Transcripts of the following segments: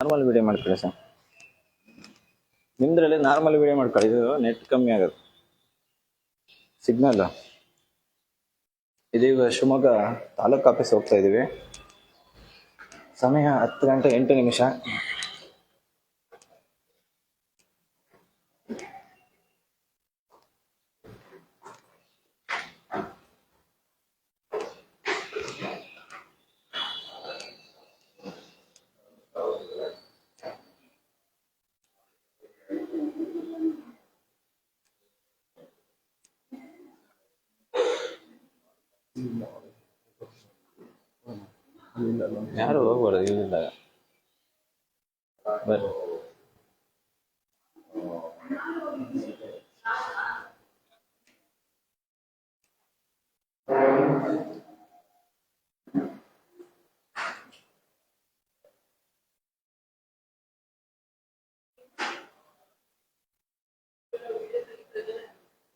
Normal video ಮಾಡ್ಕೊಳ್ಳಿ sir? ನಿಮ್ದ್ರಲ್ಲಿ normal video ಮಾಡ್ಕೊಳ್ಳಿ. ಇದು ನೆಟ್ ಕಮ್ಮಿ ಆಗುತ್ತೆ ಸಿಗ್ನಲ್ ಇದೀಗ ಶಿವಮೊಗ್ಗ ತಾಲೂಕ್ ಆಫೀಸ್ ಹೋಗ್ತಾ ಇದ್ದೀವಿ ಸಮಯ ಹತ್ತು ಗಂಟೆ ಎಂಟು ನಿಮಿಷ ಯಾರು ಹೋಗ್ಬಾರ್ದು ಇಲ್ಲಿದ್ದಾಗ ಬರ್ರಿ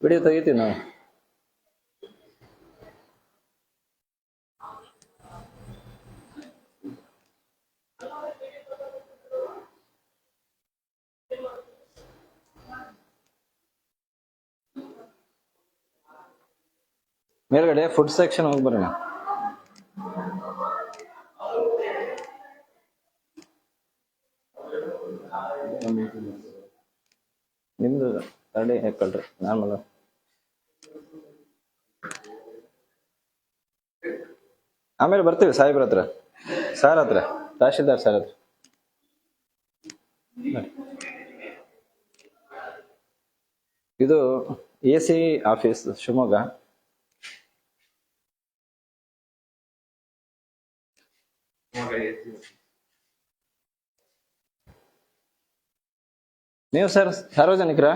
ವಿಡಿಯೋ ತೆಗಿತೀವಿ ನಾವು. ಮೇಲ್ಗಡೆ ಫುಡ್ ಸೆಕ್ಷನ್ ಹೋಗಿ ಬರೋಣ. ನಿಮ್ದು ತಡೆ ಹಾಕೊಳ್ರಿ ನಾರ್ಮಲ್. ಆಮೇಲೆ ಬರ್ತೀವಿ ಸಾಹೇಬ್ರ ಹತ್ರ. ಸಾರ್ ಹತ್ರ, ತಹಶೀಲ್ದಾರ್ ಸರ್ ಹತ್ರ. ಇದು ಎ ಸಿ ಆಫೀಸ್, ಶಿವಮೊಗ್ಗ. ನೀವು ಸರ್, ಸಾರ್ವಜನಿಕರ?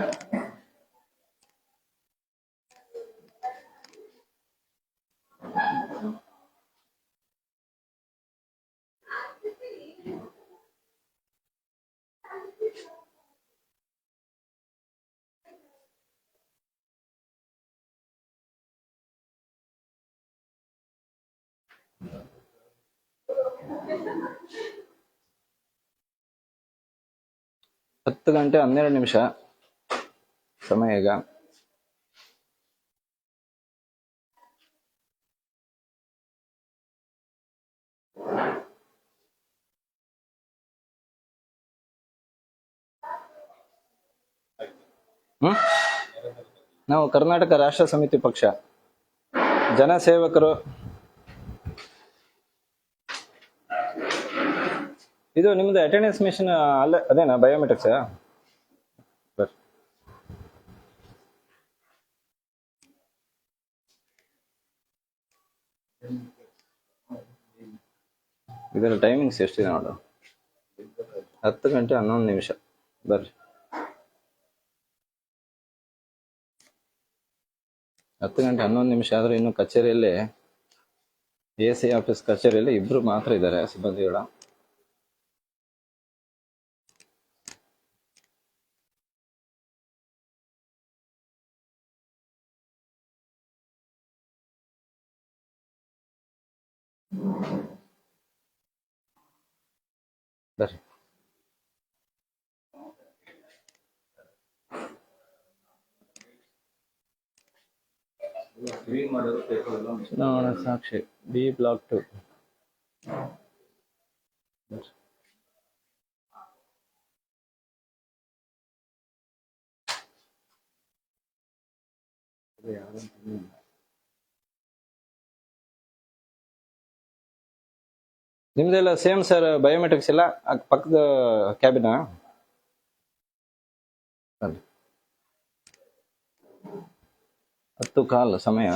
ಹತ್ತು ಗಂಟೆ ಹನ್ನೆರಡು ನಿಮಿಷ. ಸಮಯ ಈಗ. ಹ್ಮ್? ನಾವು ಕರ್ನಾಟಕ ರಾಷ್ಟ್ರ ಸಮಿತಿ ಪಕ್ಷ. ಜನಸೇವಕರು ಇದು ನಿಮ್ದು ಅಟೆಂಡೆನ್ಸ್ ಮಿಷನ್ ಅಲ್ಲ, ಅದೇನಾ ಬಯೋಮೆಟ್ರಿಕ್ಸ್ ಇದರ ಟೈಮಿಂಗ್ಸ್ ಎಷ್ಟಿದೆ ನೋಡು? ಹತ್ತು ಗಂಟೆ ಹನ್ನೊಂದು ನಿಮಿಷ. ಬರ್ರಿ. ಹತ್ತು ಗಂಟೆ ಹನ್ನೊಂದು ನಿಮಿಷ ಆದ್ರೆ ಇನ್ನು ಕಚೇರಿಯಲ್ಲಿ ಎ ಸಿ ಆಫೀಸ್ ಕಚೇರಿಯಲ್ಲಿ ಇಬ್ಬರು ಮಾತ್ರ ಇದ್ದಾರೆ ಸಿಬ್ಬಂದಿಗಳ. Gracias. Sakshi B block two Yeah, I don't know. ನಿಮ್ದೆಲ್ಲ ಸೇಮ್ ಸರ್ ಬಯೋಮೆಟ್ರಿಕ್ಸ್ ಎಲ್ಲ, ಆ ಪಕ್ಕದ ಕ್ಯಾಬಿನ ಹತ್ತು ಕಾಲ್ ಸಮಯ.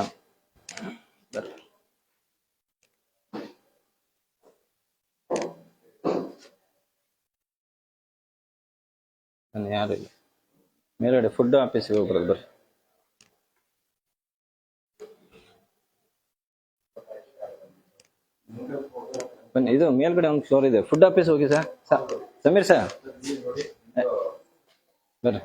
ಬರ್ರಿ. ನಾನು ಯಾರು ಇಲ್ಲ. ಮೇಲ್ಗಡೆ ಫುಡ್ ಆಫೀಸಿಗೆ ಹೋಗ್ಬರೋದು, ಬರ್ರಿ. ಬನ್ನಿ, ಇದು ಮೇಲ್ಗಡೆ ಒಂದು ಫ್ಲೋರ್ ಇದೆ. ಫುಡ್ ಆಫೀಸ್ ಹೋಗಿ ಸರ್. ಸಮೀರ್ ಸರ್. ಬರ್ರಿ.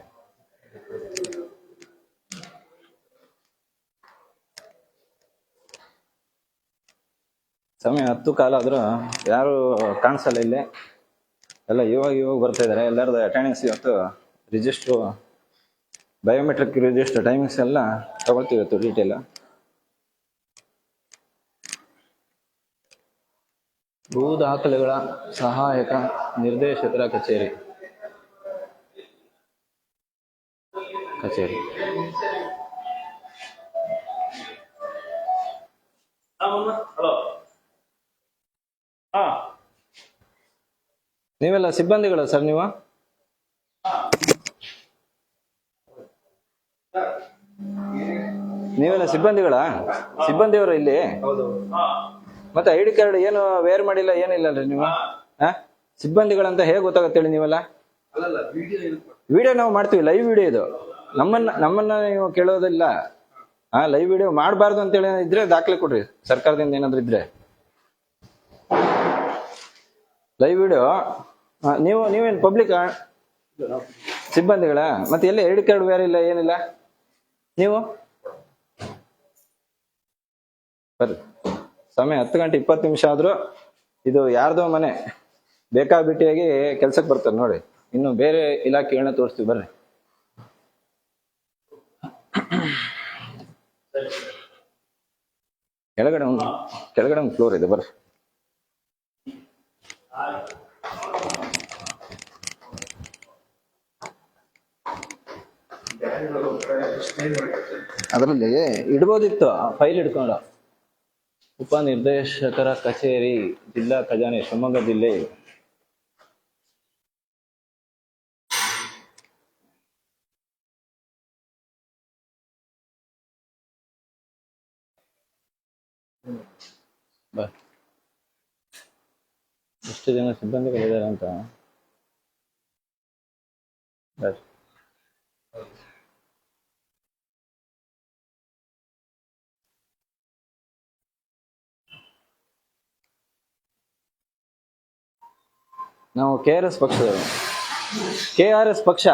ಸಮಯ ಹತ್ತು ಕಾಲ ಆದ್ರೂ ಯಾರು ಕಾಣಿಸಲ್ಲ ಇಲ್ಲಿ. ಎಲ್ಲ ಇವಾಗ ಇವಾಗ ಬರ್ತಾ ಇದಾರೆ. ಎಲ್ಲರದ್ದು ಅಟೆಂಡೆನ್ಸ್ ಇವತ್ತು ರಿಜಿಸ್ಟ್ರು ಬಯೋಮೆಟ್ರಿಕ್ ರಿಜಿಸ್ಟರ್ ಟೈಮಿಂಗ್ಸ್ ಎಲ್ಲ ತಗೊಳ್ತೀವಿ ಇವತ್ತು ಡೀಟೇಲ್ ಭೂ ದಾಖಲೆಗಳ ಸಹಾಯಕ ನಿರ್ದೇಶಕರ ಕಚೇರಿ. ಕಚೇರಿ. ನೀವೆಲ್ಲ ಸಿಬ್ಬಂದಿಗಳ ಸರ್ ನೀವು? ನೀವೆಲ್ಲ ಸಿಬ್ಬಂದಿಗಳ? ಸಿಬ್ಬಂದಿಯವರು ಇಲ್ಲಿ? ಹೌದು. ಮತ್ತೆ ಐ ಡಿ ಕಾರ್ಡ್ ಏನು ವೇರ್ ಮಾಡಿಲ್ಲ ಏನಿಲ್ಲ ಅಲ್ರಿ ನೀವು? ಹಾ. ಸಿಬ್ಬಂದಿಗಳಂತ ಹೇಗೆ ಗೊತ್ತಾಗುತ್ತೆ ಹೇಳಿ ನೀವೆಲ್ಲ ವಿಡಿಯೋ ನಾವು ಮಾಡ್ತೀವಿ ಲೈವ್ ವಿಡಿಯೋ ಇದು. ನಮ್ಮನ್ನ ನಮ್ಮನ್ನ ನೀವು ಕೇಳೋದಿಲ್ಲ. ಹಾ ಲೈವ್ ವಿಡಿಯೋ ಮಾಡಬಾರ್ದು ಅಂತೇಳಿ ಇದ್ರೆ ದಾಖಲೆ ಕೊಡ್ರಿ. ಸರ್ಕಾರದಿಂದ ಏನಾದ್ರು ಇದ್ರೆ. ಲೈವ್ ವಿಡಿಯೋ ನೀವು ನೀವೇನು ಪಬ್ಲಿಕ್ ಸಿಬ್ಬಂದಿಗಳ? ಮತ್ತೆ ಎಲ್ಲಿ ಐ ಡಿ ಕಾರ್ಡ್ ಬೇರೆ ಇಲ್ಲ ಏನಿಲ್ಲ? ನೀವು? ಬರ್ರಿ. ಸಮಯ ಹತ್ತು ಗಂಟೆ ಇಪ್ಪತ್ತು ನಿಮಿಷ ಆದ್ರೂ ಇದು ಯಾರ್ದೋ ಮನೆ ಬೇಕಾಬಿಟ್ಟಿಯಾಗಿ ಕೆಲ್ಸಕ್ಕೆ ಬರ್ತಾರೆ ನೋಡಿ. ಇನ್ನು ಬೇರೆ ಇಲಾಖೆಗಳನ್ನ ತೋರಿಸ್ತೀವಿ, ಬರ್ರಿ. ಕೆಳಗಡೆ ಒಂದು ಕೆಳಗಡೆ ಒಂದು ಫ್ಲೋರ್ ಇದೆ, ಬರ್ರಿ. ಅದರಲ್ಲಿ ಇಡ್ಬೋದಿತ್ತು ಫೈಲ್ ಇಟ್ಕೊಂಡು ಉಪನಿರ್ದೇಶಕರ ಕಚೇರಿ ಜಿಲ್ಲಾ ಖಜಾನೆ ಶಿವಮೊಗ್ಗ ಜಿಲ್ಲೆ. ಎಷ್ಟು ಜನ ಸಿಬ್ಬಂದಿಗಳಿದ್ದಾರೆ ಅಂತ. ಬರ್ರಿ ನಾವು ಕೆ ಆರ್ ಎಸ್ ಪಕ್ಷದವರು ಕೆ ಆರ್ ಎಸ್ ಪಕ್ಷ,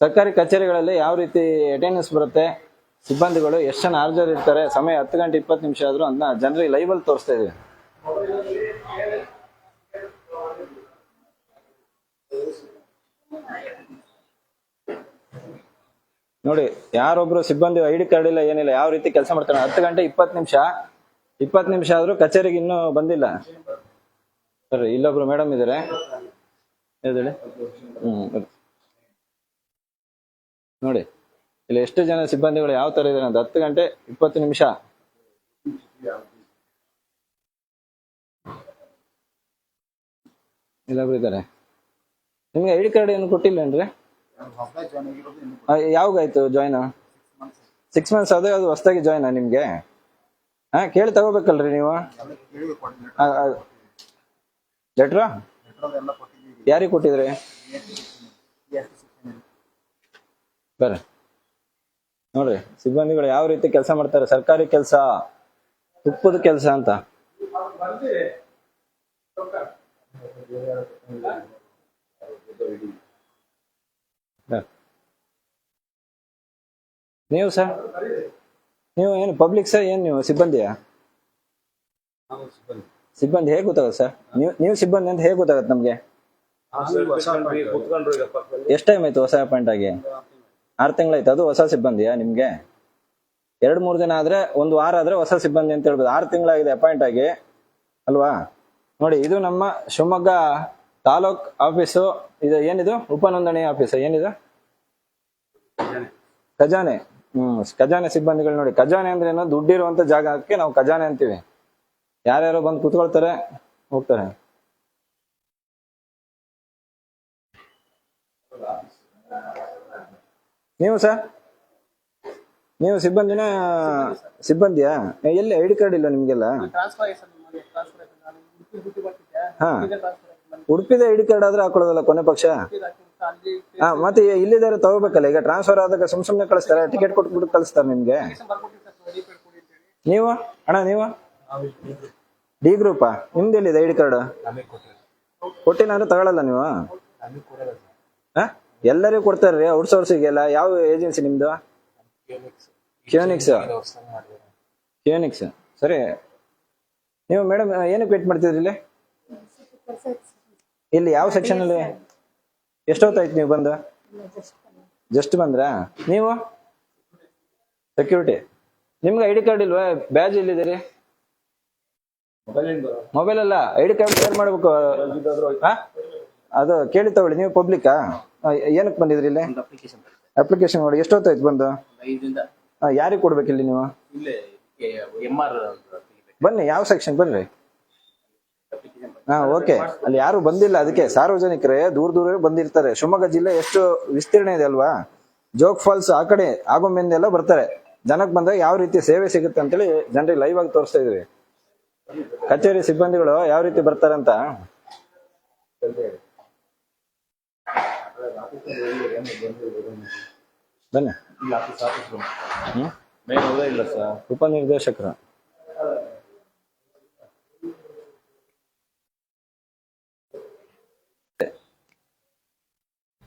ಸರ್ಕಾರಿ ಕಚೇರಿಗಳಲ್ಲಿ ಯಾವ ರೀತಿ ಅಟೆಂಡೆನ್ಸ್ ಬರುತ್ತೆ, ಸಿಬ್ಬಂದಿಗಳು ಎಷ್ಟು ಜನ ಹಾಜರಿರ್ತಾರೆ ಸಮಯ ಹತ್ತು ಗಂಟೆ ಇಪ್ಪತ್ತು ನಿಮಿಷ ಆದ್ರೂ ಅದನ್ನ ಜನರಿಗೆ ಲೈವಲ್ಲಿ ತೋರಿಸ್ತಾ ಇದೀವಿ. ನೋಡಿ, ಯಾರೊಬ್ರು ಸಿಬ್ಬಂದಿ ಐ ಡಿ ಕಾರ್ಡ್ ಇಲ್ಲ, ಏನಿಲ್ಲ, ಯಾವ ರೀತಿ ಕೆಲಸ ಮಾಡ್ತಾರೆ, ಹತ್ತು ಗಂಟೆ ಇಪ್ಪತ್ತು ನಿಮಿಷ ಇಪ್ಪತ್ತು ನಿಮಿಷ ಆದ್ರೂ ಕಚೇರಿಗೆ ಇನ್ನೂ ಬಂದಿಲ್ಲ. ಬರ್ರಿ ಇಲ್ಲೊಬ್ರು ಮೇಡಮ್ ಇದಾರೆ. ಹೇಳಿ ಹ್ಮ್ ನೋಡಿ, ಇಲ್ಲಿ ಎಷ್ಟು ಜನ ಸಿಬ್ಬಂದಿಗಳು ಯಾವ ತರ ಇದಾರೆ ಅಂತ. ಹತ್ತು ಗಂಟೆ ಇಪ್ಪತ್ತು ನಿಮಿಷ. ಇಲ್ಲೊಬ್ರು ಇದಾರೆ ನಿಮ್ಗೆ ಐ ಡಿ ಕಾರ್ಡ್ ಏನು ಕೊಟ್ಟಿಲ್ಲೇನ್ರಿ? ಯಾವಾಗಾಯ್ತು ಜಾಯ್ನ್ ಸಿಕ್ಸ್ ಮಂತ್ಸ್ ಅದೇ ಅದು ಹೊಸದಾಗಿ ಜಾಯ್ನಾ ನಿಮ್ಗೆ? ಹಾ, ಕೇಳಿ ತಗೋಬೇಕಲ್ರಿ ನೀವು. ಲೆಟ್ರಾ ಯಾರಿಗೆ ಕೊಟ್ಟಿದ್ರಿ? ಬರ್ರಿ. ನೋಡ್ರಿ, ಸಿಬ್ಬಂದಿಗಳು ಯಾವ ರೀತಿ ಕೆಲಸ ಮಾಡ್ತಾರೆ, ಸರ್ಕಾರಿ ಕೆಲಸ, ತುಪ್ಪದ ಕೆಲಸ ಅಂತ. ನೀವು ಸರ್? ನೀವು ಏನು ಪಬ್ಲಿಕ್ ಸರ್ ಏನು ನೀವು, ಸಿಬ್ಬಂದಿಯಾ? ಸಿಬ್ಬಂದಿ ಹೇಗೆ ಗೊತ್ತಾಗುತ್ತೆ ಸರ್? ನೀವು ನೀವು ಸಿಬ್ಬಂದಿ ಅಂತ ಹೇಗೆ ಗೊತ್ತಾಗುತ್ತೆ ನಮಗೆ. ಎಷ್ಟು ಟೈಮ್ ಆಯ್ತು ಹೊಸ ಅಪಾಯಿಂಟ್ ಆಗಿ? ಆರು ತಿಂಗಳಾಯ್ತು. ಅದು ಹೊಸ ಸಿಬ್ಬಂದಿಯಾ ನಿಮ್ಗೆ? ಎರಡು ಮೂರು ದಿನ ಆದ್ರೆ ಒಂದು ವಾರ ಆದ್ರೆ ಹೊಸ ಸಿಬ್ಬಂದಿ ಅಂತ ಹೇಳ್ಬೋದು. ಆರು ತಿಂಗಳಾಗಿದೆ ಅಪಾಯಿಂಟ್ ಆಗಿ. ಅಲ್ವಾ? ನೋಡಿ ಇದು ನಮ್ಮ ಶಿವಮೊಗ್ಗ ತಾಲೂಕ್ ಆಫೀಸು. ಇದು ಏನಿದು? ಉಪನೋಂದಣಿ ಆಫೀಸ್ ಏನಿದು? ಖಜಾನೆ. ಹ್ಮ್ ಖಜಾನೆ ಸಿಬ್ಬಂದಿಗಳು ನೋಡಿ. ಖಜಾನೆ ಅಂದ್ರೆ ಏನು? ದುಡ್ಡಿರುವಂತ ಜಾಗಕ್ಕೆ ನಾವು ಖಜಾನೆ ಅಂತೀವಿ. ಯಾರ್ಯಾರೋ ಬಂದು ಕೂತ್ಕೊಳ್ತಾರೆ, ಹೋಗ್ತಾರೆ. ನೀವು ಸರ್? ನೀವು ಸಿಬ್ಬಂದಿನ, ಸಿಬ್ಬಂದಿಯಾ? ಎಲ್ಲಿ ಐ ಡಿ ಕಾರ್ಡ್ ಇಲ್ಲ ನಿಮ್ಗೆಲ್ಲ? ಹಾ. ಉಡುಪಿದ ಐ ಡಿ ಕಾರ್ಡ್ ಆದ್ರೆ ಹಾಕೊಳ್ಳೋದಲ್ಲ ಕೊನೆ ಪಕ್ಷ? ಹಾ, ಮತ್ತೆ ಇಲ್ಲಿದ್ದಾರೆ ತಗೋಬೇಕಲ್ಲ, ಈಗ ಟ್ರಾನ್ಸ್ಫರ್ ಆದಾಗ ಸುಮ್ ಸುಮ್ನೆ ಕಳಿಸ್ತಾರೆ ಟಿಕೆಟ್ ಕೊಟ್ಬಿಟ್ಟು ಕಳಿಸ್ತಾರೆ ನಿಮ್ಗೆ. ನೀವು? ಅಣ್ಣ, ನೀವು? ಡಿ ಗ್ರೂಪಾ ನಿಮ್ದು ಎಲ್ಲಿದೆ ಐ ಡಿ ಕಾರ್ಡ್ ಕೊಟ್ಟಿಲ್ಲ ಅಂದ್ರೆ ತಗೊಳಲ್ಲ ನೀವು? ಹಾ? ಎಲ್ಲರಿಗೂ ಕೊಡ್ತಾರ್ರಿ ಔಟ್ಸೋರ್ಸಿಗೆಲ್ಲ ಯಾವ ಏಜೆನ್ಸಿ ನಿಮ್ದು? ಕ್ಯೂನಿಕ್ಸ್ ಕ್ಯೂನಿಕ್ಸ್ ಸರಿ. ನೀವು ಮೇಡಮ್ ಏನಕ್ಕೆ ವೇಟ್ ಮಾಡ್ತಿದ್ರಿ ಇಲ್ಲಿ? ಇಲ್ಲಿ ಯಾವ ಸೆಕ್ಷನ್ ಅಲ್ಲಿ? ಎಷ್ಟೊತ್ತಾಯ್ತು ನೀವು ಬಂದು? ಜಸ್ಟ್ ಬಂದ್ರಾ? ನೀವು? ಸೆಕ್ಯೂರಿಟಿ ನಿಮ್ಗೆ ಐ ಡಿ ಕಾರ್ಡ್ ಇಲ್ವಾ? ಬ್ಯಾಜ್ ಇಲ್ಲಿದ್ದೀರಿ ಮೊಬೈಲ್ ಅಲ್ಲ ಐ ಡಿ ಕಾರ್ಡ್ ಶೇರ್ ಮಾಡ್ಬೇಕು? ಅದು ಕೇಳಿ ತಗೊಳ್ಳಿ ನೀವು ಪಬ್ಲಿಕ್ಕಾ ಏನಕ್ಕೆ ಬಂದಿದ್ರಿ ಇಲ್ಲಿ? ಒಂದು ಅಪ್ಲಿಕೇಶನ್ ನೋಡಿ ಎಷ್ಟೊತ್ತಾಯ್ತು ಬಂದು? ಐದರಿಂದ. ಯಾರಿಗೆ ಕೊಡ್ಬೇಕು ಇಲ್ಲಿ ನೀವು? ಇಲ್ಲೇ ಎಂ ಆರ್ ಬನ್ನಿ ಯಾವ ಸೆಕ್ಷನ್ ಬನ್ರಿ. ಅಪ್ಲಿಕೇಶನ್ ಹಾ ಓಕೆ. ಅಲ್ಲಿ ಯಾರು ಬಂದಿಲ್ಲ ಅದಕ್ಕೆ ಸಾರ್ವಜನಿಕರೇ ದೂರ ದೂರ ಬಂದಿರ್ತಾರೆ. ಶಿವಮೊಗ್ಗ ಜಿಲ್ಲೆ ಎಷ್ಟು ವಿಸ್ತೀರ್ಣ ಇದೆ ಅಲ್ವಾ? ಜೋಗ್ ಫಾಲ್ಸ್ ಆ ಕಡೆ ಆಗುಂಬೆಂದೆಲ್ಲ ಬರ್ತಾರೆ. ಜನಕ್ಕೆ ಬಂದಾಗ ಯಾವ ರೀತಿ ಸೇವೆ ಸಿಗುತ್ತೆ ಅಂತೇಳಿ ಜನರಿಗೆ ಲೈವ್ ಆಗಿ ತೋರಿಸ್ತಾ ಇದೀವಿ ಕಚೇರಿ ಸಿಬ್ಬಂದಿಗಳು ಯಾವ ರೀತಿ ಬರ್ತಾರಂತ? ಬನ್ನಿ. ಇಲ್ಲ ಸರ್ ಉಪನಿರ್ದೇಶಕರು.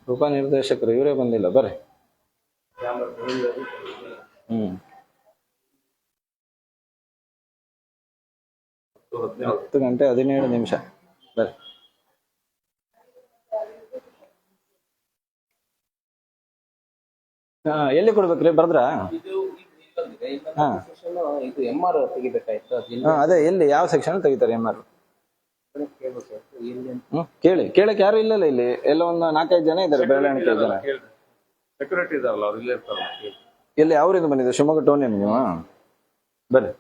ಉಪನಿರ್ದೇಶಕರು ಇವರೇ ಬಂದಿಲ್ಲ ಬರ್ರಿ ಹ್ಮ್ ಹತ್ತು ಗಂಟೆ ಹದಿನೇಳು ನಿಮಿಷ. ಬರ್ರಿ. ಹಾ ಎಲ್ಲಿ ಕೊಡ್ಬೇಕ್ರಿ? ಬರ್ದ್ರ? ಅದು ಎಲ್ಲಿ? ಯಾವ ಸೆಕ್ಷನ್ ತೆಗಿತಾರೆ ಎಂ ಆರ್ ಕೇಳಿ. ಕೇಳಕ್ ಯಾರು ಇಲ್ಲ ಇಲ್ಲಿ? ಎಲ್ಲ ಒಂದು ನಾಲ್ಕೈದು ಜನ ಇದ್ದಾರೆ ಬೆಳಗಾವಿ ಜನ. ಸೆಕ್ಯೂರಿಟಿ ಇದಾರಲ್ಲ ಅವ್ರು ಇಲ್ಲೇ ಇರ್ತಾರಲ್ಲ ಎಲ್ಲಿ ಅವ್ರಿಂದ ಬಂದಿದೆ ಶಿವಮೊಗ್ಗ ಟೌನ್ ನೀವು? ಬರ್ರಿ.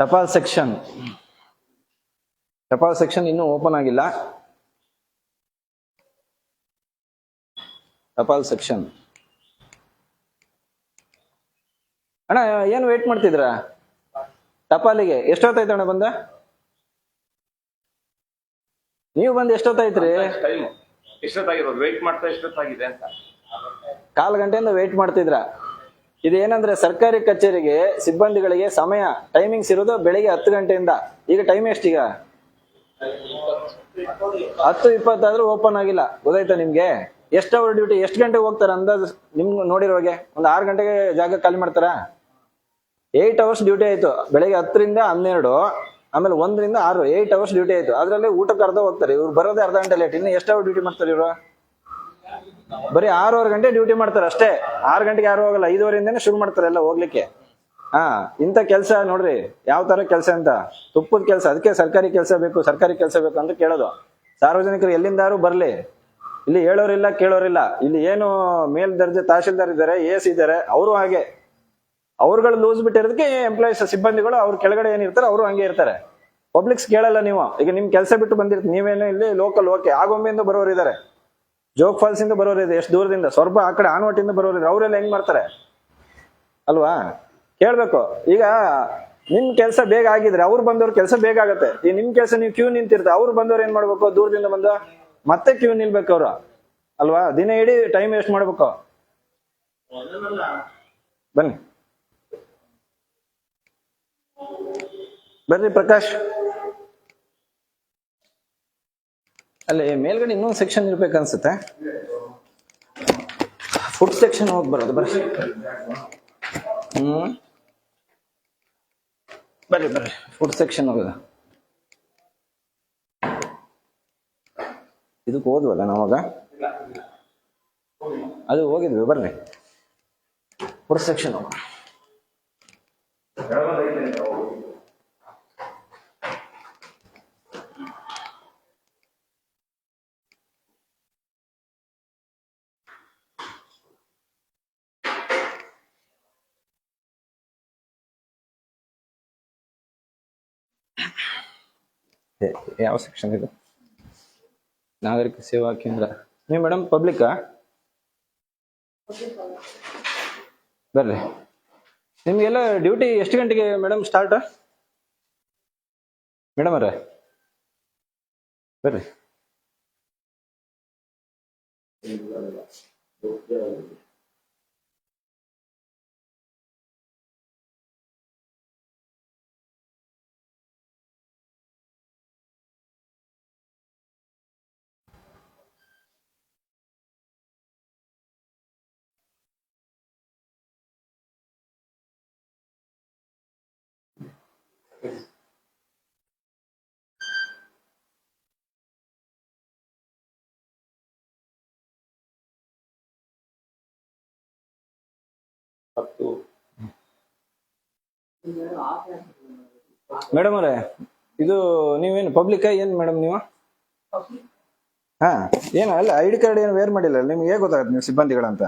ಟಪಾಲ್ ಸೆಕ್ಷನ್. ಟಪಾಲ್ ಸೆಕ್ಷನ್ ಇನ್ನೂ ಓಪನ್ ಆಗಿಲ್ಲ. ಟಪಾಲ್ ಸೆಕ್ಷನ್. ಅಣ್ಣ ಏನು ವೇಟ್ ಮಾಡ್ತಿದ್ರ? ಟಪಾಲಿಗೆ. ಎಷ್ಟೊತ್ತಾಯ್ತು ಅಣ್ಣ ಬಂದ? ನೀವು ಬಂದು ಎಷ್ಟೊತ್ತಾಯ್ತ್ರಿ? ಎಷ್ಟೊತ್ತಾಗಿರೋದು ವೆಯ್ಟ್ ಮಾಡ್ತಾ ಎಷ್ಟೊತ್ತಾಗಿದೆ ಅಂತ. ಕಾಲ್ ಗಂಟೆಯಿಂದ ವೇಟ್ ಮಾಡ್ತಿದ್ರ? ಇದೇನಂದ್ರೆ ಸರ್ಕಾರಿ ಕಚೇರಿಗೆ ಸಿಬ್ಬಂದಿಗಳಿಗೆ ಸಮಯ ಟೈಮಿಂಗ್ಸ್ ಇರೋದು ಬೆಳಿಗ್ಗೆ ಹತ್ತು ಗಂಟೆಯಿಂದ. ಈಗ ಟೈಮ್ ಎಷ್ಟೀಗ? ಹತ್ತು ಇಪ್ಪತ್ತಾದ್ರೂ ಓಪನ್ ಆಗಿಲ್ಲ. ಗೊತ್ತಾಯ್ತಾ ನಿಮ್ಗೆ? ಎಷ್ಟು ಅವರ್ ಡ್ಯೂಟಿ ಎಷ್ಟು ಗಂಟೆಗೆ ಹೋಗ್ತಾರೆ ಅಂದಾಜು ನಿಮ್ಗೆ ನೋಡಿರೋಗೆ ಒಂದು ಆರು ಗಂಟೆಗೆ ಜಾಗ ಖಾಲಿ ಮಾಡ್ತಾರಾ? ಏಟ್ ಅವರ್ಸ್ ಡ್ಯೂಟಿ ಆಯ್ತು. ಬೆಳಿಗ್ಗೆ ಹತ್ತರಿಂದ ಹನ್ನೆರಡು, ಆಮೇಲೆ ಒಂದರಿಂದ ಆರು ಏಟ್ ಅವರ್ಸ್ ಡ್ಯೂಟಿ ಆಯ್ತು. ಅದರಲ್ಲಿ ಊಟಕ್ಕೆ ಅರ್ಧ ಹೋಗ್ತಾರೆ. ಇವ್ರು ಬರೋದೇ ಅರ್ಧ ಗಂಟೆ ಲೇಟ್ ಇನ್ನು ಎಷ್ಟು ಅವರ್ ಡ್ಯೂಟಿ ಮಾಡ್ತಾರೆ ಇವರು? ಬರೀ ಆರೂವರೆ ಗಂಟೆ ಡ್ಯೂಟಿ ಮಾಡ್ತಾರೆ ಅಷ್ಟೇ. ಆರು ಗಂಟೆಗೆ ಯಾರು ಹೋಗಲ್ಲ, ಐದುವರೆಯಿಂದನೇ ಶುರು ಮಾಡ್ತಾರೆ ಎಲ್ಲ ಹೋಗ್ಲಿಕ್ಕೆ. ಹಾ, ಇಂಥ ಕೆಲಸ ನೋಡ್ರಿ, ಯಾವ ತರ ಕೆಲಸ ಅಂತ? ತುಪ್ಪದ ಕೆಲಸ, ಅದಕ್ಕೆ ಸರ್ಕಾರಿ ಕೆಲಸ ಬೇಕು, ಸರ್ಕಾರಿ ಕೆಲಸ ಬೇಕು ಅಂತ ಕೇಳೋದು. ಸಾರ್ವಜನಿಕರು ಎಲ್ಲಿಂದಾರು ಬರ್ಲಿ. ಇಲ್ಲಿ ಹೇಳೋರಿಲ್ಲ, ಕೇಳೋರಿಲ್ಲ. ಇಲ್ಲಿ ಏನು ಮೇಲ್ದರ್ಜೆ, ತಹಶೀಲ್ದಾರ್ ಇದ್ದಾರೆ ಎಸ್ ಇದ್ದಾರೆ, ಅವರು ಹಾಗೆ. ಅವ್ರುಗಳು ಲೂಸ್ ಬಿಟ್ಟಿರೋದಕ್ಕೆ ಎಂಪ್ಲಾಯೀಸ್ ಸಿಬ್ಬಂದಿಗಳು ಅವ್ರ ಕೆಳಗಡೆ ಏನಿರ್ತಾರೆ ಅವರು ಹಂಗೆ ಇರ್ತಾರೆ. ಪಬ್ಲಿಕ್ಸ್ ಕೇಳಲ್ಲ ನೀವು. ಈಗ ನಿಮ್ ಕೆಲಸ ಬಿಟ್ಟು ಬಂದಿರ್ತೀವಿ ನೀವೇನು ಇಲ್ಲಿ ಲೋಕಲ್ ಓಕೆ ಆಗೊಮ್ಮೆಯಿಂದ ಬರೋರು ಇದ್ದಾರೆ. ಜೋಗ್ ಫಾಲ್ಸ್ ಇಂದ ಬರೋರು ಇದೆ ಎಷ್ಟು ದೂರದಿಂದ? ಸ್ವಲ್ಪ ಆ ಕಡೆ ಆನ್ವಟಿಂದ ಬರೋರು ಇದ್ದಾರೆ ಅವರೆಲ್ಲ ಹೆಂಗ್ ಮಾಡ್ತಾರೆ? ಅಲ್ವಾ? ಕೇಳ್ಬೇಕು. ಈಗ ನಿಮ್ ಕೆಲಸ ಬೇಗ ಆಗಿದ್ರೆ ಅವ್ರು ಬಂದವ್ರ ಕೆಲಸ ಬೇಗ ಆಗತ್ತೆ. ಈ ನಿಮ್ ಕೆಲಸ ನೀವು ಕ್ಯೂ ನಿಂತಿರ್ತ, ಅವ್ರು ಬಂದವ್ರು ಏನ್ ಮಾಡ್ಬೇಕು? ದೂರದಿಂದ ಬಂದ ಮತ್ತೆ ಕ್ಯೂ ನಿಲ್ಬೇಕು ಅವ್ರು. ಅಲ್ವಾ? ದಿನ ಇಡೀ ಟೈಮ್ ವೇಸ್ಟ್ ಮಾಡ್ಬೇಕು. ಬನ್ನಿ. ಬನ್ರಿ ಪ್ರಕಾಶ್. ಅಲ್ಲಿ ಮೇಲ್ಗಡೆ ಇನ್ನೊಂದು ಸೆಕ್ಷನ್ ಇರ್ಬೇಕನ್ಸುತ್ತೆ. ಫುಡ್ ಸೆಕ್ಷನ್ ಹೋಗಿ ಬರೋದು, ಬರ್ರಿ. ಹ್ಮ್. ಬರ್ರಿ ಬರ್ರಿ. ಫುಡ್ ಸೆಕ್ಷನ್ ಹೋಗೋದು ಇದಕ್ಕೆ ಹೋದ್ವಲ್ಲ ನಾವಾಗ ಅದು ಹೋಗಿದ್ವಿ, ಬರ್ರಿ. ಫುಡ್ ಸೆಕ್ಷನ್ ಹೋಗೋಣ ಯಾವ ಸೆಕ್ಷನ್ ಇದು? ನಾಗರಿಕ ಸೇವಾ ಕೇಂದ್ರ. ನೀವು ಮೇಡಮ್ ಪಬ್ಲಿಕ್ ಬರ್ರಿ. ನಿಮಗೆಲ್ಲ ಡ್ಯೂಟಿ ಎಷ್ಟು ಗಂಟೆಗೆ ಮೇಡಮ್ ಸ್ಟಾರ್ಟ್ ಮೇಡಮ್ ಅವರೇ, ಬರ್ರಿ. ಮೇಡಮ್ ಅವರೇ ಇದು ನೀವೇನು ಪಬ್ಲಿಕ್ ಏನು ಮೇಡಮ್ ನೀವು? ಹಾ ಏನು ಅಲ್ಲ ಐ ಕಾರ್ಡ್ ಏನು ವೇರ್ ಮಾಡಿಲ್ಲ ನಿಮ್ಗೆ ಹೇಗೆ ಗೊತ್ತಾಗುತ್ತೆ ನೀವು ಸಿಬ್ಬಂದಿಗಳಂತ?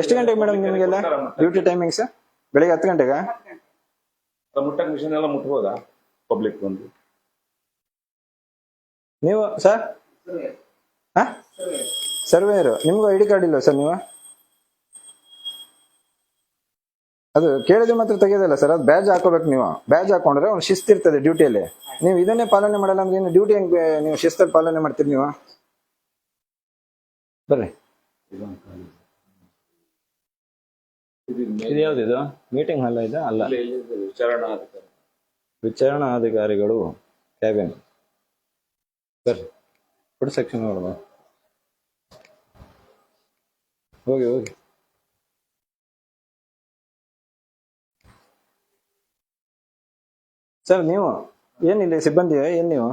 ಎಷ್ಟು ಗಂಟೆಗೆ ಮೇಡಮ್ ನಿಮಗೆಲ್ಲ? ಡ್ಯೂಟಿ ಟೈಮಿಂಗ್ಸ್ ಬೆಳಿಗ್ಗೆ ಹತ್ತು ಗಂಟೆಗೆ? ಮಿಷನ್ ಎಲ್ಲ ಮುಟ್ಬೋದಾ? ಪಬ್ಲಿಕ್ ಬಂದು. ನೀವು ಸರ್ ಹಾ? ಸರ್ವೇಯರು ನಿಮ್ಗೂ ಐ ಡಿ ಕಾರ್ಡ್ ಇಲ್ಲ ಸರ್ ನೀವು? ಅದು ಕೇಳಿದ್ರೆ ಮಾತ್ರ ತೆಗೆಯೋದಿಲ್ಲ ಸರ್ ಅದು ಬ್ಯಾಜ್ ಹಾಕೋಬೇಕು ನೀವು. ಬ್ಯಾಜ್ ಹಾಕೊಂಡ್ರೆ ಒಂದು ಶಿಸ್ತಿರ್ತದೆ ಡ್ಯೂಟಿಯಲ್ಲಿ ನೀವು ಇದನ್ನೇ ಪಾಲನೆ ಮಾಡಲ್ಲ ಅಂದ್ರೆ ಏನು ಡ್ಯೂಟಿ ಹೆಂಗೆ ನೀವು ಶಿಸ್ತಲ್ಲಿ ಪಾಲನೆ ಮಾಡ್ತೀರಿ ನೀವು? ಬರ್ರಿ. ಇದು ಯಾವ್ದಿದು ಮೀಟಿಂಗ್ ಹಾಲ್ ಇದೆ? ಅಲ್ಲ. ವಿಚಾರಣಾ ವಿಚಾರಣಾಧಿಕಾರಿಗಳು ಕ್ಯಾಬಿನ್ ಸರ್ ಫುಡ್ ಸೆಕ್ಷನ್ ನೋಡುವ ಹೋಗಿ ಹೋಗಿ. ಸರ್ ನೀವು ಏನಿಲ್ಲ ಸಿಬ್ಬಂದಿ ಏನ್ ನೀವು?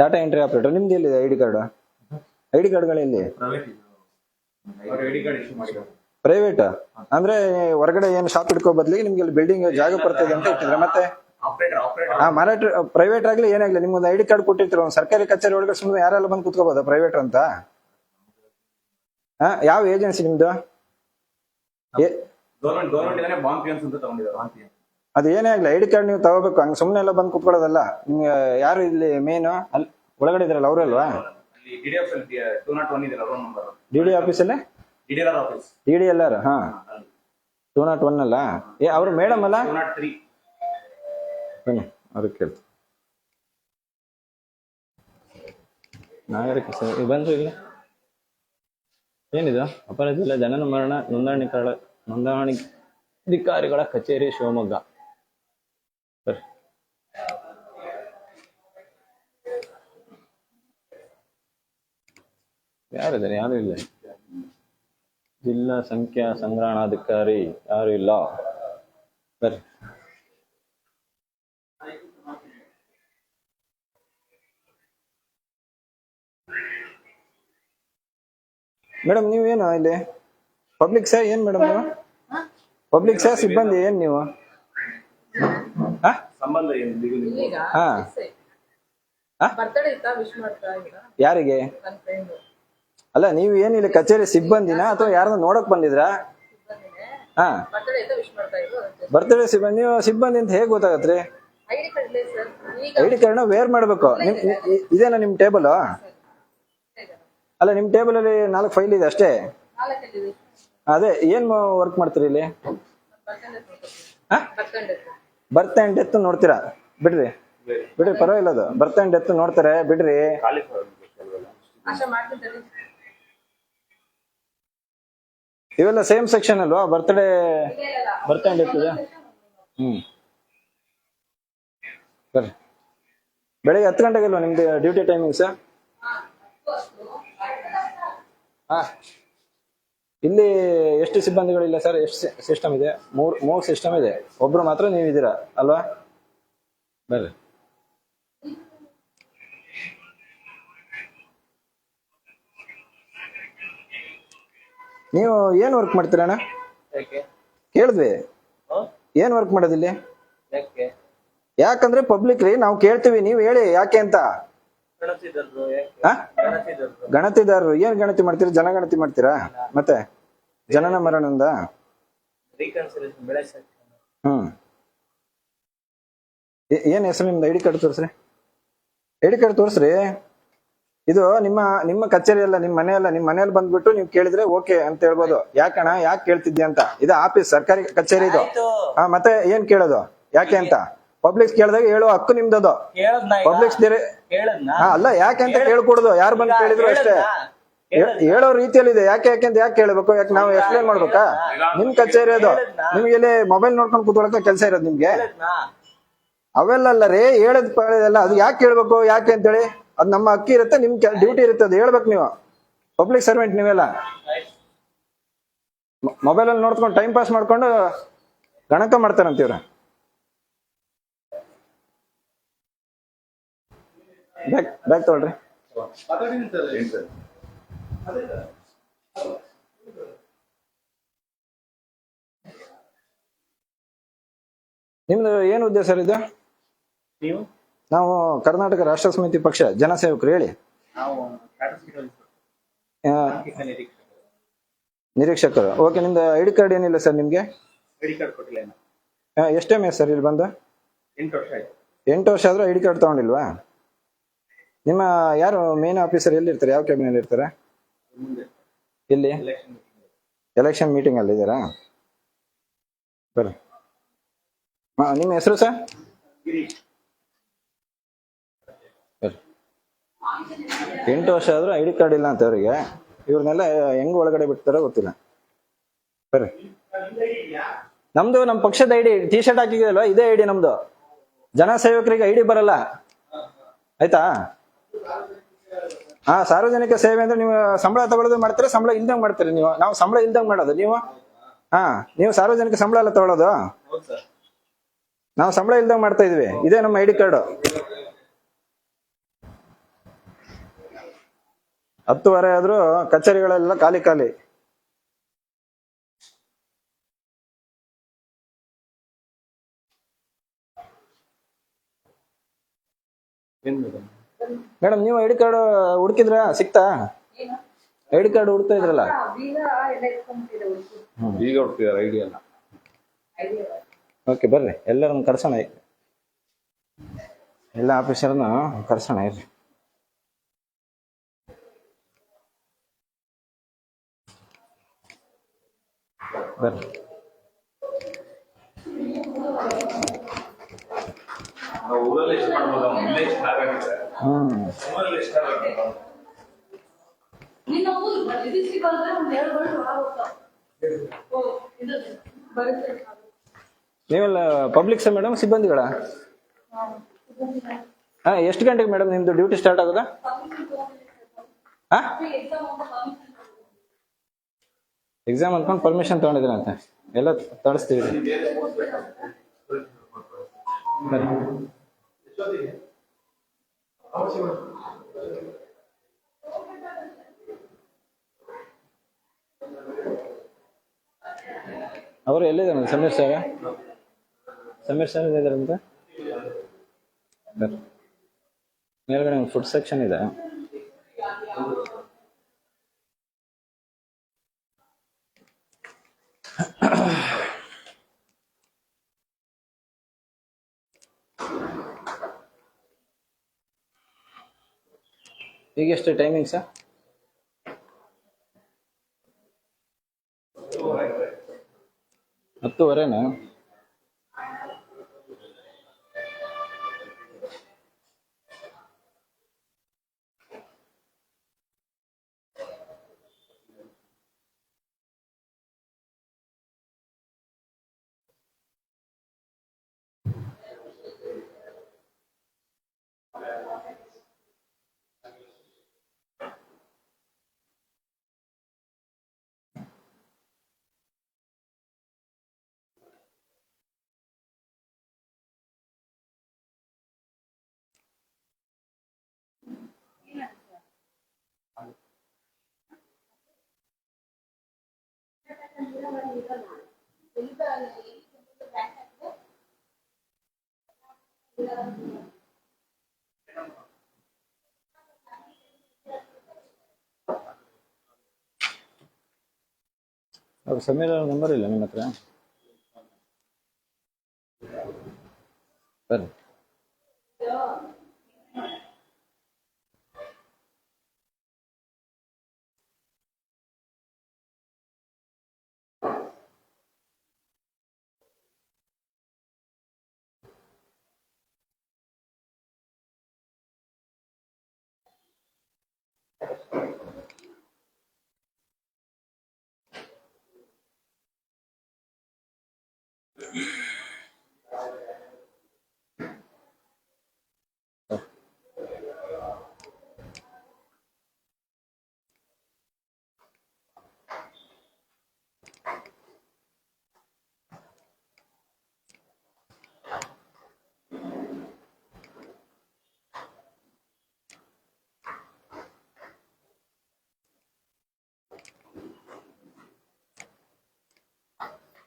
ಡಾಟಾ ಎಂಟ್ರಿ ಆಪರೇಟರ್ ನಿಮ್ದು ಎಲ್ಲಿದೆ I D card? I D ಕಾರ್ಡ್ಗಳು ಎಲ್ಲಿ? ಪ್ರೈವೇಟ್ ಅಂದ್ರೆ ಹೊರಗಡೆ ಏನು ಶಾಪ್ ಇಟ್ಕೋ ಬದ್ಲಿ ನಿಮ್ಗೆ ಇಲ್ಲಿ ಬಿಲ್ಡಿಂಗ್ ಜಾಗ ಬರ್ತದೆ ಅಂತ ಇಟ್ಟಿದ್ರೆ. ಮತ್ತೆ ಹಾ ಮಾರಾಟ ಪ್ರೈವೇಟ್ ಆಗ್ಲಿ ಏನಾಗ್ಲಿ ನಿಮ್ಗೊಂದು ಐ ಡಿ ಕಾರ್ಡ್ ಕೊಟ್ಟಿರ್ತೀರ ಒಂದು ಸರ್ಕಾರಿ ಕಚೇರಿ ಒಳಗಡೆ ಸುಮ್ಮನೆ ಯಾರೆಲ್ಲ ಬಂದು ಕುತ್ಕೋಬೋದ ಪ್ರೈವೇಟ್ ಅಂತ? ಹಾ ಯಾವ ಏಜೆನ್ಸಿ ನಿಮ್ದು? ಅದ ಏನೇ ಆಗ್ಲಿ ಐಡಿ ಕಾರ್ಡ್ ನೀವು ತಗೋಬೇಕು ಹಂಗ ಸುಮ್ಮನೆ ಎಲ್ಲ ಬಂದು ಕುತ್ಕೊಳ್ಳೋದಲ್ಲ. ನಿಮ್ಗೆ ಯಾರು ಇಲ್ಲಿ ಮೇನ್ ಅಲ್ಲಿ ಒಳಗಡೆ ಇದ್ರಲ್ಲ ಅವರಲ್ವಾ ಅಲ್ಲಿ D D two not one number D D ಆಫೀಸಲ್ಲೇ D D R office D D ಎಲ್ಲಾರು ಹಾ. ಟೂ ನಾಟ್ ಒನ್ ಅಲ್ಲ? ಏ ಅವರು ಮೇಡಮ್ ಅಲ್ಲ? ಟೂ ನಾಟ್ ತ್ರೀ ಬನ್ನಿ ಅವ್ರಿಗೆ ಕೇಳ್ತು ನಾಗರಿಕ ಸೇವೆ ಬಂದ್ರು ಇಲ್ಲ. ಏನಿದು? ಅಪರಾಧ ಜಿಲ್ಲಾ ಜನನ ಮರಣ ನೋಂದಣಿ ನೋಂದಣಿಕಾರಿಗಳ ಕಚೇರಿ ಶಿವಮೊಗ್ಗ ಬರ್ರಿ ಯಾರಿದ್ದಾರೆ? ಯಾರು ಇಲ್ಲ. ಜಿಲ್ಲಾ ಸಂಖ್ಯಾ ಸಂಗ್ರಹಣಾಧಿಕಾರಿ ಯಾರು ಇಲ್ಲ. ಬರ್ರಿ ಮೇಡಮ್ ಏನು ಇಲ್ಲಿ? ಪಬ್ಲಿಕ್ ಸೇ ಏನ್ ಮೇಡಮ್ ನೀವು? ಪಬ್ಲಿಕ್ ಸೇ ಸಿಬ್ಬಂದಿ ಏನ್ ನೀವು? ಹಾ? ಸಂಬಂಧ ಏನು? ಈಗ ಈಗ ಹಾ. ಹಾ? ಬರ್ತಡೇ ಇತ್ತಾ? ವಿಶ್ ಮಾಡ್ತಾ ಇದ್ದೀರಾ? ಯಾರಿಗೆ? ಅಲ್ಲ ನೀವು ಇಲ್ಲಿ ಕಚೇರಿ ಸಿಬ್ಬಂದಿನ? ಅಥವಾ ಯಾರನ್ನ ನೋಡಕ್ ಬಂದಿದ್ರಾ? ಹಾ. ಬರ್ತಡೇ ಸಿಬ್ಬಂದಿ ನೀವು ಸಿಬ್ಬಂದಿ ಅಂತ ಹೇಗ್ ಗೊತ್ತಾಗತ್ರಿ? ಐ ಡಿ ಕಾರ್ಡ್ ವೇರ್ ಮಾಡ್ಬೇಕು. ನಿಮ್ ಇದೇನಾ ನಿಮ್ ಟೇಬಲ್ ಅಲ್ಲ ನಿಮ್ ಟೇಬಲ್ ಅಲ್ಲಿ ನಾಲ್ಕು ಫೈಲ್ ಇದೆ ಅಷ್ಟೇ? ಅದೇ ಏನ್ ವರ್ಕ್ ಮಾಡ್ತೀರಿ ಇಲ್ಲಿ? ಬರ್ತ್ ಅಂಡ್ ಡೆತ್ ನೋಡ್ತೀರಾ? ಬಿಡ್ರಿ. ಬಿಡ್ರಿ ಪರವಾಗಿಲ್ಲ ಅದು. ಬರ್ತ್ ಅಂಡ್ ಡೆತ್ ನೋಡ್ತಾರೆ ಬಿಡ್ರಿ. ಖಾಲಿ ಆಶಾ ಮಾಡ್ತಿದ್ದಾರೆ ಇವೆಲ್ಲ ಸೇಮ್ ಸೆಕ್ಷನ್ ಅಲ್ವಾ? ಬರ್ತ್ಡೇ ಬರ್ತ್ ಇರ್ತದೆ? ಹ್ಮ್. ಬರ್ರಿ ಬೆಳಿಗ್ಗೆ ಹತ್ತು ಗಂಟೆಗೆ ಅಲ್ವಾ ನಿಮ್ದು ಡ್ಯೂಟಿ ಟೈಮಿಂಗ್ಸ್ ಹಾ. ಇಲ್ಲಿ ಎಷ್ಟು ಸಿಬ್ಬಂದಿಗಳಿಲ್ಲ ಸರ್ ಎಷ್ಟು ಸಿಸ್ಟಮ್ ಇದೆ? ಮೂರ್ ಮೂರು ಸಿಸ್ಟಮ್ ಇದೆ. ಒಬ್ರು ಮಾತ್ರ ನೀವಿದ್ದೀರಾ? ಅಲ್ವಾ? ಬರ್ರಿ. ನೀವು ಏನ್ ವರ್ಕ್ ಮಾಡ್ತೀರಣ್ಣ? ಯಾಕೆ? ಕೇಳಿದ್ವಿ. ಏನು ವರ್ಕ್ ಮಾಡೋದಿಲ್ಲಿ ಯಾಕೆ? ಯಾಕಂದ್ರೆ ಪಬ್ಲಿಕ್ ರೀ ನಾವು ಕೇಳ್ತೀವಿ ನೀವು ಹೇಳಿ ಯಾಕೆ ಅಂತ. ಗಣತಿದಾರರು ಏನ್ ಗಣತಿ ಮಾಡ್ತೀರಾ? ಜನಗಣತಿ ಮಾಡ್ತೀರಾ? ಮತ್ತೆ? ಜನನ ಮರಣದಿಂದ? ಹ್ಮ್. ಏನ್ ಹೆಸರು ನಿಮ್ದು? ಐಡಿ ಕಾರ್ಡ್ ತೋರಿಸ್ರಿ. ಐಡಿ ಕಾರ್ಡ್ ತೋರಿಸ್ರಿ. ಇದು ನಿಮ್ಮ ನಿಮ್ಮ ಕಚೇರಿ ಅಲ್ಲ ನಿಮ್ಮ ಮನೆಯಲ್ಲ ನಿಮ್ಮ ಮನೇಲಿ ಬಂದ್ಬಿಟ್ಟು ನೀವು ಕೇಳಿದ್ರೆ ಓಕೆ ಅಂತ ಹೇಳ್ಬೋದು. ಯಾಕಣ ಯಾಕೆ ಕೇಳ್ತಿದ್ಯಾ ಅಂತ? ಇದು ಆಫೀಸ್ ಸರ್ಕಾರಿ ಕಚೇರಿ ಇದು. ಹಾ ಮತ್ತೆ ಏನ್ ಕೇಳೋದು? ಯಾಕೆ ಅಂತ? ಪಬ್ಲಿಕ್ ಕೇಳಿದಾಗ ಹೇಳೋ ಹಕ್ಕು ನಿಮ್ದದು. ಪಬ್ಲಿಕ್ಸ್ ಹಾ ಅಲ್ಲ ಯಾಕೆ ಅಂತ ಕೇಳ್ಕೊಡುದು. ಯಾರು ಬಂದು ಕೇಳಿದ್ರು ಅಷ್ಟೇ. ಹೇಳೋ ರೀತಿಯಲ್ಲಿ ಇದೆ ಯಾಕೆ ಯಾಕೆ ಅಂತ ಯಾಕೆ ಕೇಳಬೇಕು? ಯಾಕೆ ನಾವು ಎಕ್ಸ್ಪ್ಲೇನ್ ಮಾಡ್ಬೇಕಾ? ನಿಮ್ ಕಚೇರಿ ಅದು. ನಿಮ್ಗೆ ಇಲ್ಲಿ ಮೊಬೈಲ್ ನೋಡ್ಕೊಂಡು ಕೂತ್ಕೊಳಕ ಕೆಲಸ ಇರೋದು ನಿಮ್ಗೆ? ಅವೆಲ್ಲ ಅಲ್ಲ ರೀ ಹೇಳದ್ ಎಲ್ಲ ಅದು ಯಾಕೆ ಕೇಳ್ಬೇಕು? ಯಾಕೆ ಅಂತೇಳಿ? ಅದ್ ನಮ್ಮ ಅಕ್ಕಿ ಇರುತ್ತೆ ನಿಮ್ ಡ್ಯೂಟಿ ಇರುತ್ತೆ ಅದು ಹೇಳ್ಬೇಕು ನೀವು. ಪಬ್ಲಿಕ್ ಸರ್ವೆಂಟ್ ನೀವೆಲ್ಲ. ಮೊಬೈಲ್ ಅಲ್ಲಿ ನೋಡ್ಕೊಂಡು ಟೈಮ್ ಪಾಸ್ ಮಾಡ್ಕೊಂಡು ಗಣಕ ಮಾಡ್ತಾರಂತೀವ್ರ. ಬ್ಯಾಗ್ ಬ್ಯಾಗ್ ತಗೊಳ್ರಿ. ನಿಮ್ದು ಏನು ಉದ್ದೇಶ ಸರ್ ಇದು? ನೀವು? ನಾವು ಕರ್ನಾಟಕ ರಾಷ್ಟ್ರ ಸಮಿತಿ ಪಕ್ಷ ಜನಸೇವಕರು ಹೇಳಿ. ನಿರೀಕ್ಷಕರು. ಓಕೆ ನಿಮ್ದು ಐ ಡಿ ಕಾರ್ಡ್ ಏನಿಲ್ಲ ಸರ್ ನಿಮ್ಗೆ. ಎಷ್ಟೇ ಮೇಸ್ ಸರ್ ಇಲ್ಲಿ ಬಂದು? ಎಂಟು ವರ್ಷ ಆದ್ರೂ ಐ ಡಿ ಕಾರ್ಡ್ ತಗೊಂಡಿಲ್ವಾ? ನಿಮ್ಮ ಯಾರು ಮೇನ್ ಆಫೀಸರ್ ಎಲ್ಲಿರ್ತಾರೆ ಯಾವ ಕ್ಯಾಬಿನಲ್ಲಿ ಇರ್ತಾರೆ? ಇಲ್ಲಿ ಎಲೆಕ್ಷನ್ ಮೀಟಿಂಗ್ ಅಲ್ಲಿ. ಇದ್ದೀರಾ? ಬರ್ರಿ ನಿಮ್ಮ ಹೆಸರು ಸರ್ ಗಿರೀಶ್ ಬರ್ರಿ ಎಂಟು ವರ್ಷ ಆದ್ರೂ ಐ ಡಿ ಕಾರ್ಡ್ ಇಲ್ಲ ಅಂತ ಅವರಿಗೆ. ಇವ್ರನ್ನೆಲ್ಲ ಹೆಂಗ್ ಒಳಗಡೆ ಬಿಡ್ತಾರೋ ಗೊತ್ತಿಲ್ಲ. ಬರ್ರಿ. ನಮ್ದು ನಮ್ಮ ಪಕ್ಷದ ಐಡಿ ಟಿ ಶರ್ಟ್ ಹಾಕಿದಲ್ವಾ ಇದೇ ಐಡಿ ನಮ್ದು. ಜನ ಸೇವಕರಿಗೆ ಐಡಿ ಬರಲ್ಲ. ಆಯ್ತಾ? ಹಾ ಸಾರ್ವಜನಿಕ ಸೇವೆ ಅಂದ್ರೆ ನೀವು ಸಂಬಳ ತಗೊಳ್ಳೋದು ಮಾಡ್ತೀರಾ ಸಂಬಳ ಇಲ್ದಂಗ್ ಮಾಡ್ತೀರಿ ನೀವು? ನಾವು ಸಂಬಳ ಇಲ್ದಂಗ್ ಮಾಡೋದು. ನೀವು? ಹಾ ನೀವು ಸಾರ್ವಜನಿಕ ಸಂಬಳ ಎಲ್ಲ ತಗೊಳ್ಳೋದು? ನಾವು ಸಂಬಳ ಇಲ್ದಂಗ್ ಮಾಡ್ತಾ ಇದ್ವಿ. ಇದೇ ನಮ್ಮ ಐಡಿ ಕಾರ್ಡು. ಹತ್ತುವರೆ ಆದ್ರೂ ಕಚೇರಿಗಳೆಲ್ಲ ಖಾಲಿ ಖಾಲಿ. ಏನ್ ಮೇಡಮ್? ನೀವು ಐಡಿ ಕಾರ್ಡ್ ಹುಡುಕಿದ್ರ? ಸಿಕ್ತಾ? ಐಡಿ ಕಾರ್ಡ್ ಹುಡುಕ್ತಾ ಇದ್ರಲ್ಲ? ಈಗ ಎಲ್ಲ ಐಡಿಯಾ ಓಕೆ ಬರ್ರಿ. ಎಲ್ಲರನ್ನು ಕರ್ಸೋಣ. ಎಲ್ಲ ಆಫೀಸರ್ನ ಕರ್ಸೋಣ ಇರ್ರಿ ಬರ್ರಿ ನಾವು ಊರಲ್ಲಿ ಎಷ್ಟು ಮಾಡ್ಬೋದು ಅವ್ನು ಇಲ್ಲೇ ಎಷ್ಟು ಆಗಾಗಿದೆ ಹ್ಮ್ ಊರಲ್ಲಿ ಎಷ್ಟು ಆಗಾಗಿದೆ ನಿನ್ನ ಊರು ಇದಕ್ಕೆ ಬಂದ್ರೆ ಒಂದ್ ಎರಡು ವರ್ಷ ಆಗುತ್ತೆ ಓ ಇದು ಬರುತ್ತೆ. ನೀವೆಲ್ಲ ಪಬ್ಲಿಕ್ಸ್ ಮೇಡಮ್ ಸಿಬ್ಬಂದಿಗಳ? ಹಾ ಎಷ್ಟು ಗಂಟೆಗೆ ಮೇಡಮ್ ನಿಮ್ದು ಡ್ಯೂಟಿ ಸ್ಟಾರ್ಟ್ ಆಗೋದಾ? ಹಾ? ಎಕ್ಸಾಮ್ ಅಂದ್ಕೊಂಡು ಪರ್ಮಿಷನ್ ತಗೊಂಡಿದ್ದೀನಂತೆ ಎಲ್ಲ ತಡಿಸ್ತೀವಿ. ಅವರು ಎಲ್ಲಿದ್ದಾರೆ ಸಮೀರ್ ಸರ್? ಸಮೀರ್ ಸರ್ ಇದ್ದಾರಂತೆ. ಮೇಲ್ಗಡೆ ಫುಡ್ ಸೆಕ್ಷನ್ ಇದೆ. ಈಗ ಎಷ್ಟು ಟೈಮಿಂಗ್ ಸರ್ ಹತ್ತುವರೆನಾ? ಅವ್ರ ಸಮೀರ್ ನಂಬರ್ ಇಲ್ಲ ನಿಮ್ಮ ಹತ್ರ ಬರ್ರಿ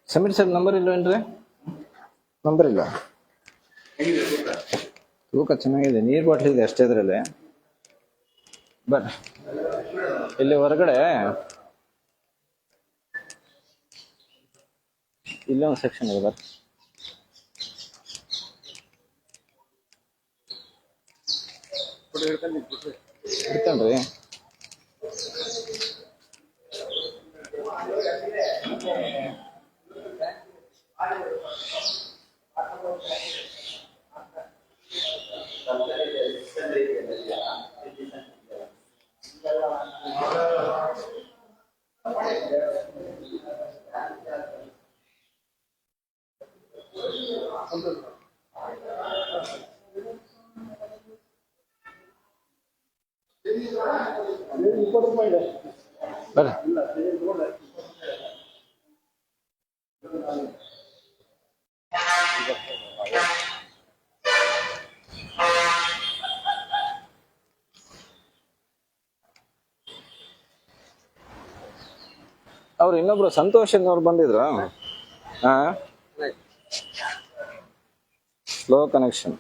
ಸಮೀರ್ ಸರ್ ನಂಬರ್ ಇಲ್ವೇನ್ರಿ ನಂಬರ್ ಇಲ್ಲ. ತೂಕ? ಚೆನ್ನಾಗಿದೆ ನೀರ್ ಬಾಟ್ಲಿ ಇದೆ ಅಷ್ಟೇ ಇದ್ರಲ್ಲಿ. ಬಟ್ ಇಲ್ಲಿ ಹೊರಗಡೆ ಇಲ್ಲೊಂದು ಒಂದು ಸೆಕ್ಷನ್ ಇದೆ ಬರ್. ಇಡ್ತಾನ್ರಿ ಬರ್ರಿ ಅವ್ರು ಇನ್ನೊಬ್ರು ಸಂತೋಷ್ ಅವ್ರು ಬಂದಿದ್ರು. ಹಾ ಸ್ಲೋ ಕನೆಕ್ಷನ್